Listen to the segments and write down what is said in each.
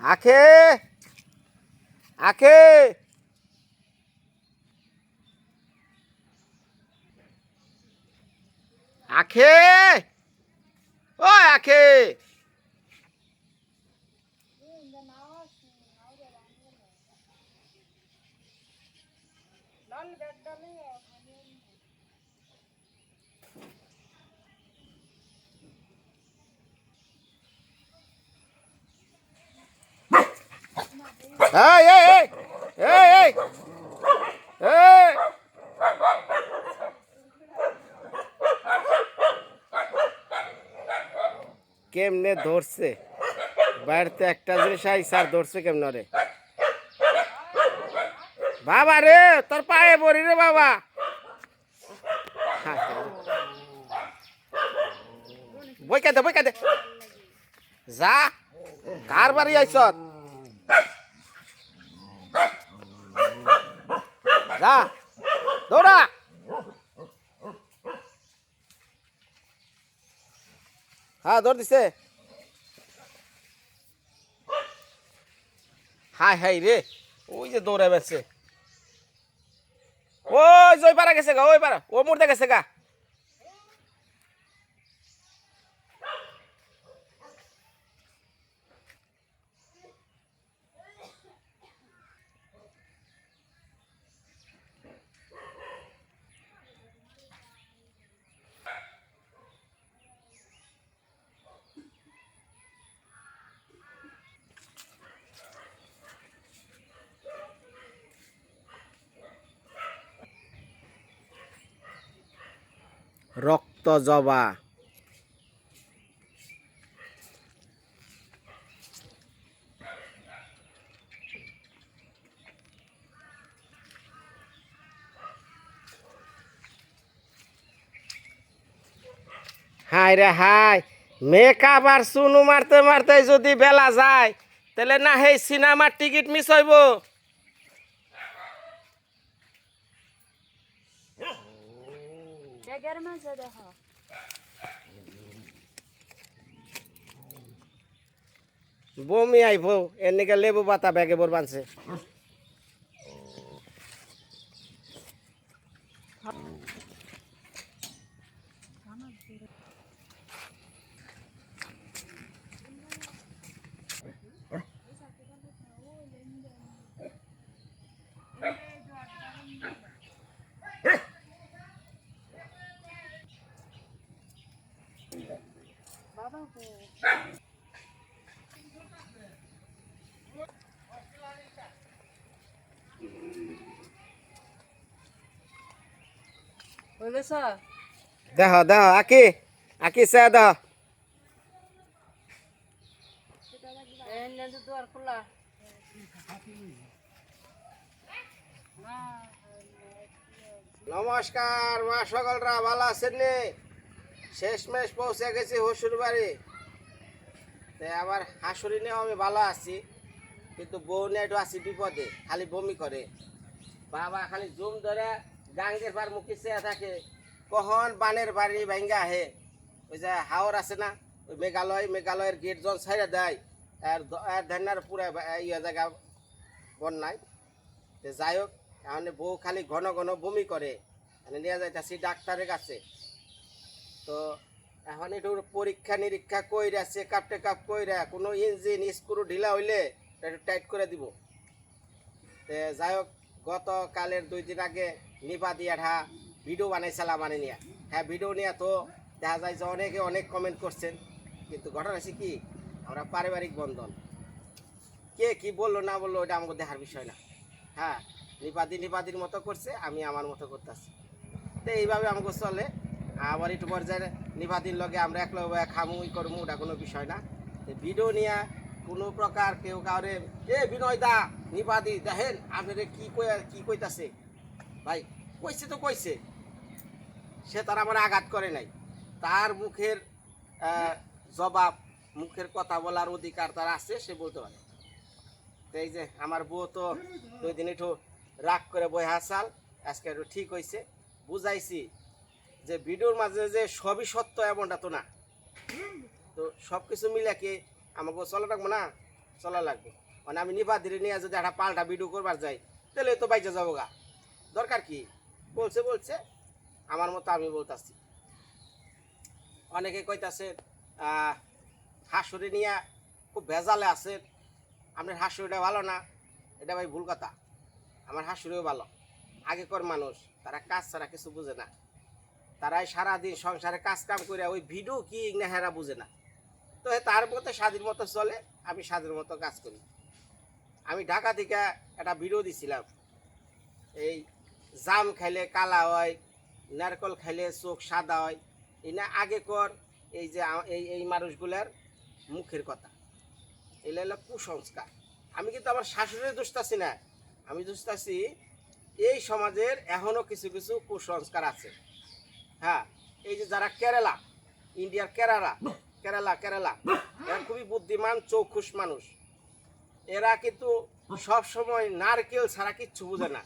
આખે. આખે. কেমনে ধরছে? বাড়িতে একটা জিনিস আই স্যার ধরছে কেমনে রে? বাবা রে, তোর পায়ে পড়ি রে বাবা। বই কাঁদে বই কাঁদে যা, কার বাড়ি আইস যা, দৌড়া। হ্যাঁ দৌড় দিছে। হাই হাই রে, ওই যে দৌড়ে বেছে ওই যে ওই পারা গেছে গা, ওই পারা ও মুড়তে গেছে গা। রক্ত জবা হাই রে হাই মেকআপ আর সুনু মারতে মারতে যদি বেলা যায়, তাহলে না সেই সিনেমার টিকিট মিস হইব? ব্যাগের মাঝে দেখো বমি আইব এনেকে লেবু পাতা ব্যাগে বোর বানছে দেহ দেহ আকি আকি সে দেহ। নমস্কার মা সকলরা ভালো আছেন নি? শেষমেশ পৌঁছে গেছি হসুর বাড়ি তে আমার হাসুরি নিয়েও আমি ভালো আছি, কিন্তু বউ নিয়ে একটু আছি বিপদে, খালি বমি করে। বাবা খালি জুম ধরে গাঙ্গের পার মুখে চেয়ে থাকে, কখন বানের বাড়ি ভাঙ্গা আহে? ওই যে হাওর আছে না, ওই মেঘালয়, মেঘালয়ের গেট জন ছাইড়ে দেয়, আর ধান্নার পুরা ইয়ে জায়গা বন্যায়। যাই হোক, এখন বউ খালি ঘন ঘন বমি করে। মানে নিয়ে যাইতাছি ডাক্তারের কাছে। তো এখন একটু পরীক্ষা নিরীক্ষা কইরা চেক আপ টেক আপ কইরা, কোনো ইঞ্জিন, স্ক্রু ঢিলা হইলে একটু টাইট করে দিব। যাই হোক, গতকালের দুই দিন আগে নিপা দিয়া ঢা ভিডিও বানাইছিলাম মানে নিয়ে। হ্যাঁ ভিডিও নিয়ে তো দেখা যায় যে অনেকে অনেক কমেন্ট করছেন, কিন্তু ঘটনা হচ্ছে কি, আমরা পারিবারিক বন্ধন। কে কি বলল, না বলল ওটা আমাকে দেখার বিষয় না। হ্যাঁ নিপাদি নিপাদির মতো করছে, আমি আমার মতো করতেছি। তো এইভাবে আমাকে চলে। আবার একটু পর্যায়ে নিপাদির লগে আমরা এক লগে খামু, ই করমু, ওটা কোনো বিষয় না। ভিডিও নিয়ে কোনো প্রকার কেউ কাউরে, এ বিনয় দা নিপাদি দেখেন আপনারে কি কই কি কইতাছে? ভাই, কইছে তো কইছে। সে তার আমার আঘাত করে নাই। তার মুখের জবাব, মুখের কথা বলার অধিকার তার আছে, সে বলতে পারে। এই যে আমার বউ তো দুই দিন একটু রাগ করে বই হাসাল আজকে একটু ঠিক হয়েছে বুঝাইছি যে ভিডিওর মাঝে যে সবই সত্য এমনটা তো না। তো সব কিছু মিলে কি আমাকে চলে রাখব না? চলা লাগবে। মানে আমি নিপা ধীরে নিয়ে যদি একটা পাল্টা ভিডিও করবার যাই, তাহলে তো বাইচে যাব গা। দরকার কি? বলছে বলছে, আমার মতো আমি বলতাছি। অনেকে কইতাছে হাঁসুরি নিয়ে খুব ভেজালে আছেন আপনার হাঁসুরিটা ভালো না? এটা ভাই ভুল কথা। আমার হাঁসুরিও ভালো। আগেকার মানুষ, তারা কাজ ছাড়া কিছু বুঝে না। তারাই সারাদিন সংসারে কাজ কাম করে ওই ভিডিও কি না হেরা বুঝে না। তো তার মতো স্বাধীন মতো চলে, আমি স্বাধীন মতো কাজ করি। আমি ঢাকা থেকে একটা ভিডিও দিছিলাম। এই জাম খাইলে কালা হয়, নারকল খাইলে চোখ সাদা হয়, এই না আগে কর এই যে এই এই মানুষগুলার মুখের কথা। এগুলো হলো কুসংস্কার। আমি কিন্তু আমার শাশুড়ি দুষ্টাছি না। আমি দুষ্টাছি এই সমাজের এখনও কিছু কিছু কুসংস্কার আছে। হ্যাঁ এই যে যারা কেরালা ইন্ডিয়ার কেরালা কেরালা কেরালা এরা খুবই বুদ্ধিমান চৌখুশ মানুষ। এরা কিন্তু সব সময় নারকেল ছাড়া কিচ্ছু বুঝে না।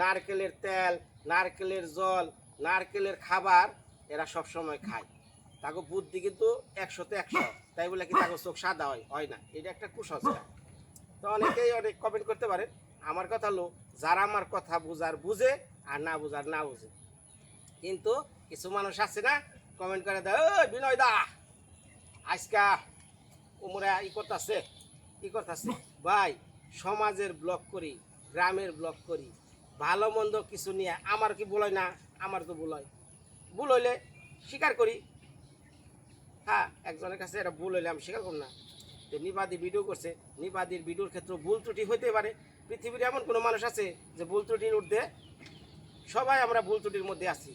নারকেলের তেল নারকেলের জল নারকেলের খাবার এরা সব সময় খায়। তাকে বুদ্ধি কিন্তু একশোতে একশো। তাই বলে কি তাকে চোখ সাদা হয় হয় না। এটা একটা কুসংস্কার। তো অনেকেই অনেক কমেন্ট করতে পারেন আমার কথা হলো যারা আমার কথা বুঝার বুঝে আর না বুঝার না বুঝে। কিন্তু কিছু মানুষ আছে না কমেন্ট করে দেয় ওই বিনয় দা, আজকা উমরা ই করতেছে ই করতেছে। ভাই, সমাজের ব্লগ করি, গ্রামের ব্লগ করি, ভালো মন্দ কিছু নিয়ে আমার কি বলয় না? আমার তো বলয় ভুল হইলে স্বীকার করি। হ্যাঁ একজনের কাছে এটা ভুল হইলে আমি স্বীকার করি না। তো নিবাদি ভিডিও করছে, নিবাদির ভিডিওর ক্ষেত্রে ভুল ত্রুটি হইতে পারে। পৃথিবীর এমন কোনো মানুষ আছে যে ভুল ত্রুটির ঊর্ধ্বে সবাই আমরা ভুল ত্রুটির মধ্যে আছি।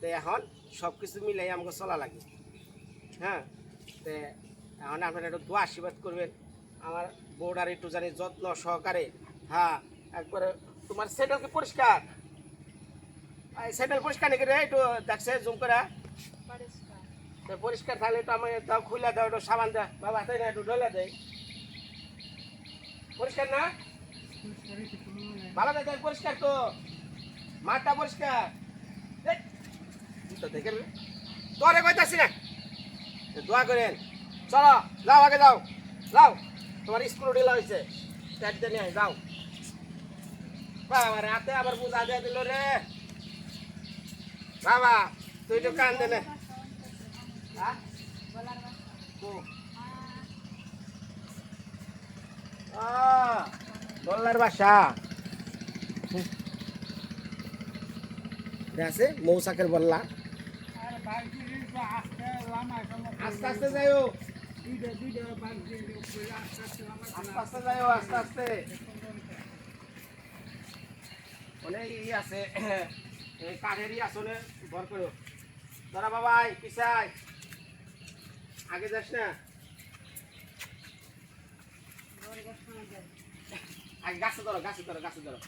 তো এখন সব কিছু মিলাই আমাকে চলা লাগে। হ্যাঁ? তো এখন আপনারা একটু দোয়া আশীর্বাদ করবেন। আমার বউডার একটু জানি যত্ন সহকারে। হ্যাঁ একবারে তোমার সেটেল কি পরিষ্কার? সেটেল পরিষ্কার নাকি রে? একটু দেখছে জুম করে। পরিষ্কার। থাকলে তো আমি দাও খুলে দাও একটু সাবান দে। বাবা তাই না একটু ঢলে দেয় পরিষ্কার না? ভালো দেখ পরিষ্কার তো? মাঠটা পরিষ্কার? তো দেখে। তোরে কইতাছি না। দোয়া করেন। চলো, যাও, আগে যাও। যাও, তোমার স্কুল ঢিলা হয়েছে চারটে নিয়ে যাও। বাবা, রাতে আবার বুঝা দিয়ে দিল রে। বাবা, তুই তো কান দে নে। বল্লার বাসা। আছে মৌসাকের বল্লা। আস্তে আস্তে যাইও। আস্তে আস্তে যাইও, আস্তে আস্তে। অনেক ই আছে কাঠেরই আসলে ভর করো তোরা বাবাই পিছাই আগে যাস না? আগে গাছে ধরো গাছে ধরো গাছে ধরো।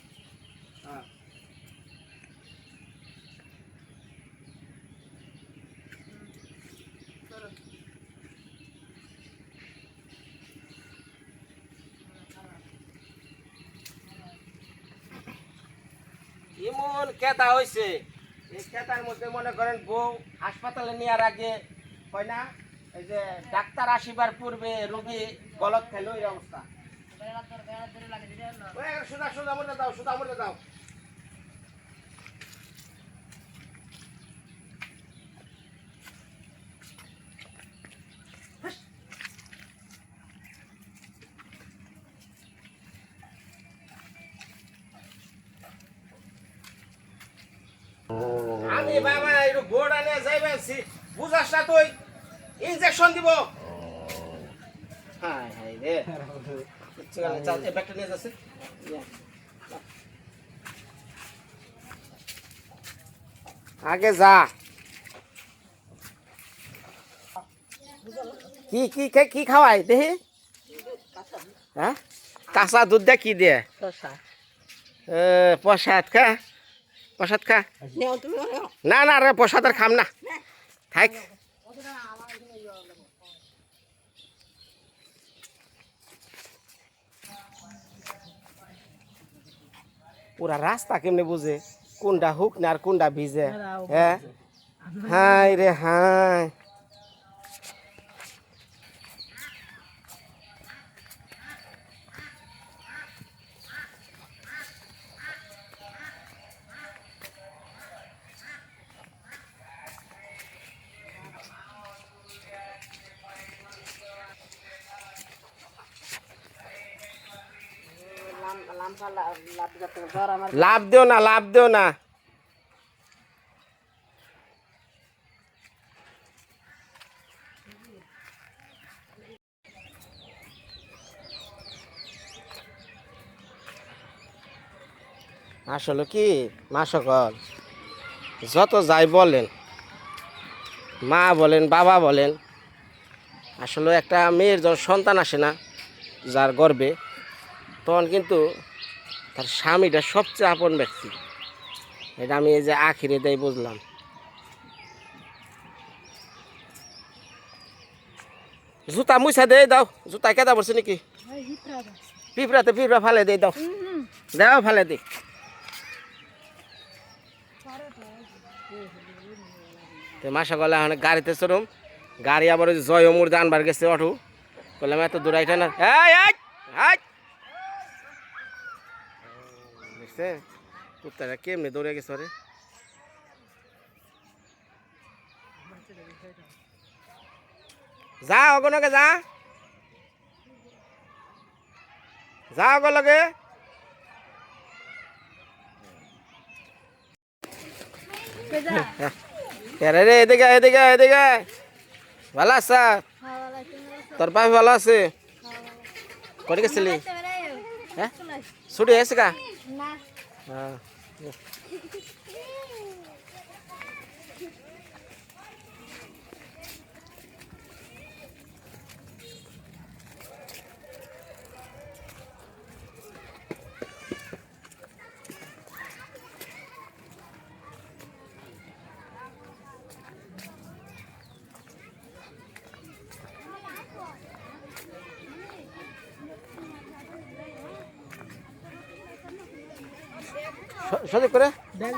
হ্যাঁ এমন কেতা হয়েছে এই কেতার মধ্যে মনে করেন বউ হাসপাতালে নেওয়ার আগে, হয় না? এই যে ডাক্তার আসিবার পূর্বে রোগী গলত খেলো, এই অবস্থা। সোজা সুদা মরে দাও সোজা দাও আমি বাবা একটু বোর্ড আনে যাইবে বুঝাস না তুই ইনজেকশন দিব হাই হাই রে কিচ্ছু গেলে চাল এই ব্যাগটা নিয়ে যাচ্ছে আগে যা। কি কি কি খাওয়াই? দেখি। হ্যাঁ? কাঁচা দুধ দিয়ে কি দিয়ে? প্রসাদ খা। প্রসাদ খা। না না রে প্রসাদ আর খাম না। থাক। পুরা রাস্তা কেমনে বুঝে? কোনটা হুক না আর কোনটা ভিজে? হ্যাঁ হাই রে হাই লাভ দিও না, লাভ দিও না। আসলে কি, মা সকল, যত যাই বলেন, মা বলেন, বাবা বলেন, আসলে একটা মেয়ের যখন সন্তান আসে না, যার গর্বে, তখন কিন্তু তার স্বামীটা সবচেয়ে আপন ব্যক্তি। এটা আমি এই যে আখিরে দেয় বুঝলাম। জুতা মুছা দে দাও। জুতা কেদা পড়ছে নাকি? পিঁপড়াতে পিঁপড়া ফালে দে দাও। দেও ফালে দে তো মাসা গলে এখন গাড়িতে চড়ুম। গাড়ি আবার জয় অমুর আনবার গেছে অটো। বললাম এত দূর আইটা না। দেখছে কুত্তাটা কেমনি দৌড়ে গেছে রে যা অগনকে যা। যা অগলকে এরে রে এদিকে এদিকে এদিকে। ভালো আছে? তোর পাপি ভালো আছে? করে গেছিলি হ্যাঁ? ছুটি হয়েছে কা? হ্যাঁ স- সঠিক করে দ-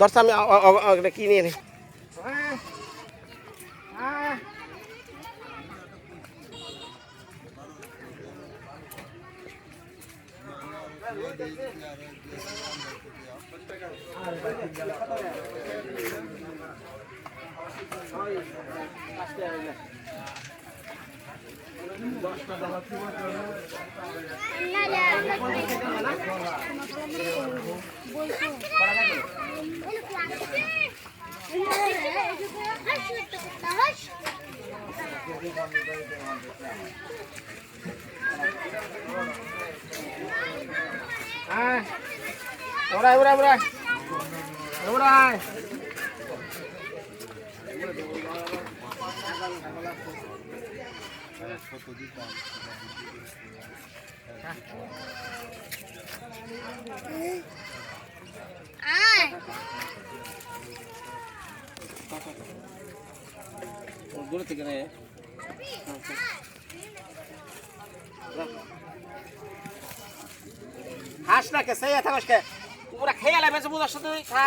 দর্শা আমি অ- অ- অ- এটা কি নিয়ে নি আয় ওরাই ওরাই ওরাই দূর থেকে নে হাস না কে সেই থাকস কে। পুরা খেয়ে লাগবে যে বুঝার সাথে খা।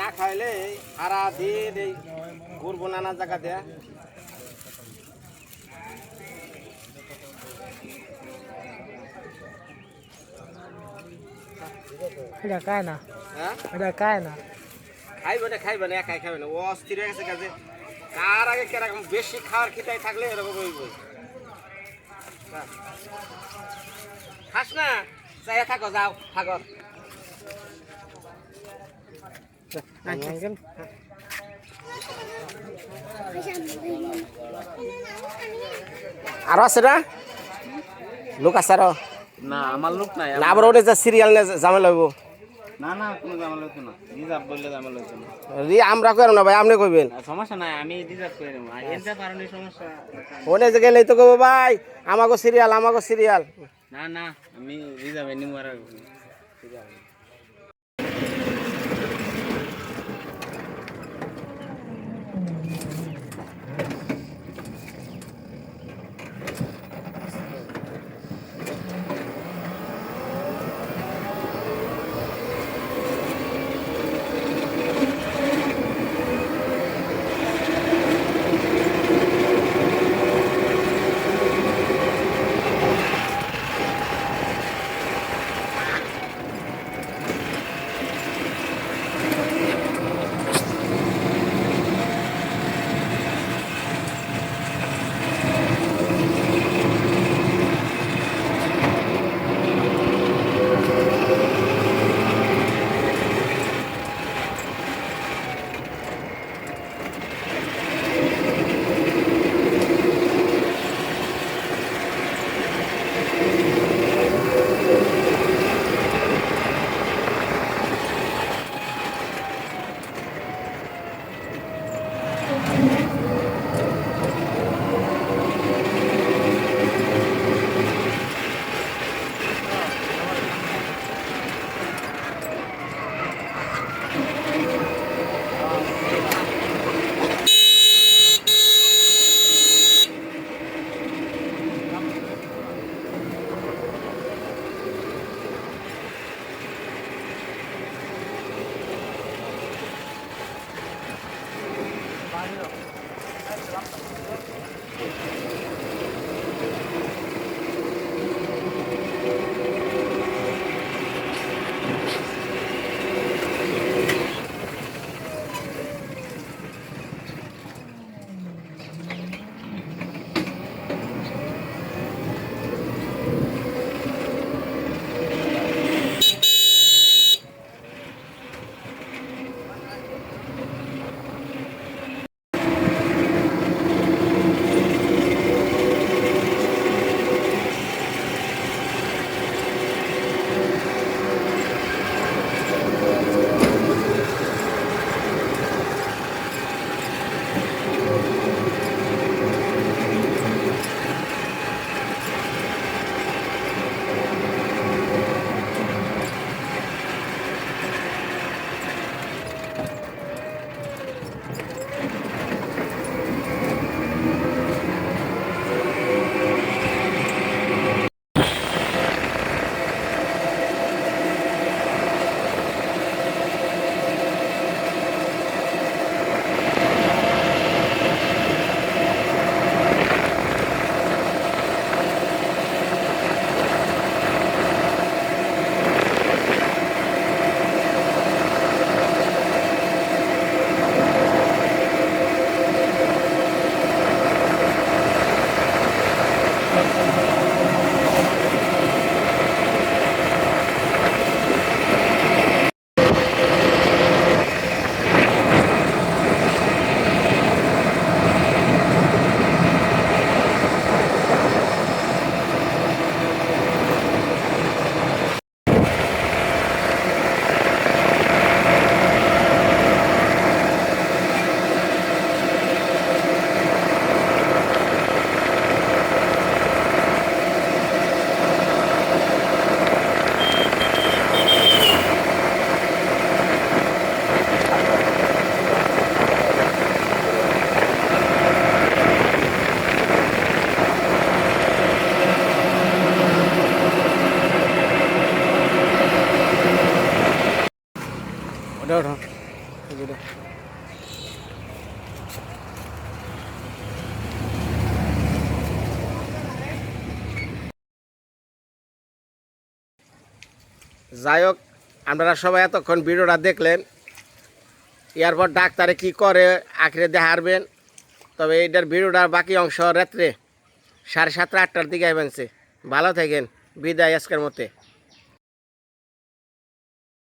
না খাইলে সারা দিন এই ঘুরবো নানা জায়গা দেয়া। এটা না। এটা কায় না। খাইবে না খাইবে না একাই খাইবে না। ও অস্থির হয়ে গেছে কাজে কার আগে কীরকম বেশি খাওয়ার থাকলে এরকম হইব। খাস না থাকো যাও থাকো আরও আছে না? লোক আছে আরও। না আমার লোক নাই না আবার ওটা সিরিয়াল নিয়ে ঝামেলা হইব। না না কোনো ঝামেলা হচ্ছে না। রিজার্ভ বললে ঝামেলা হচ্ছে না। রি আমরা কইব না ভাই আপনি কইবেন। সমস্যা নাই আমি রিজার্ভ করে নেব। আর এনতে কারণে সমস্যা ওনে যে গেলেই তো কইব ভাই আমাগো সিরিয়াল আমাগো সিরিয়াল না না আমি রিজার্ভে নিবো আর ওঠো যাই হোক, আপনারা সবাই এতক্ষণ ভিডিওটা দেখলেন। এরপর ডাক্তারে কি করে আখড়ে দেখারবেন তবে এইটার ভিডিওটার বাকি অংশ রাত্রে সাড়ে সাতটা আটটার দিকে আইবেনছে ভালো থাকেন। বিদায় আজকের মতে।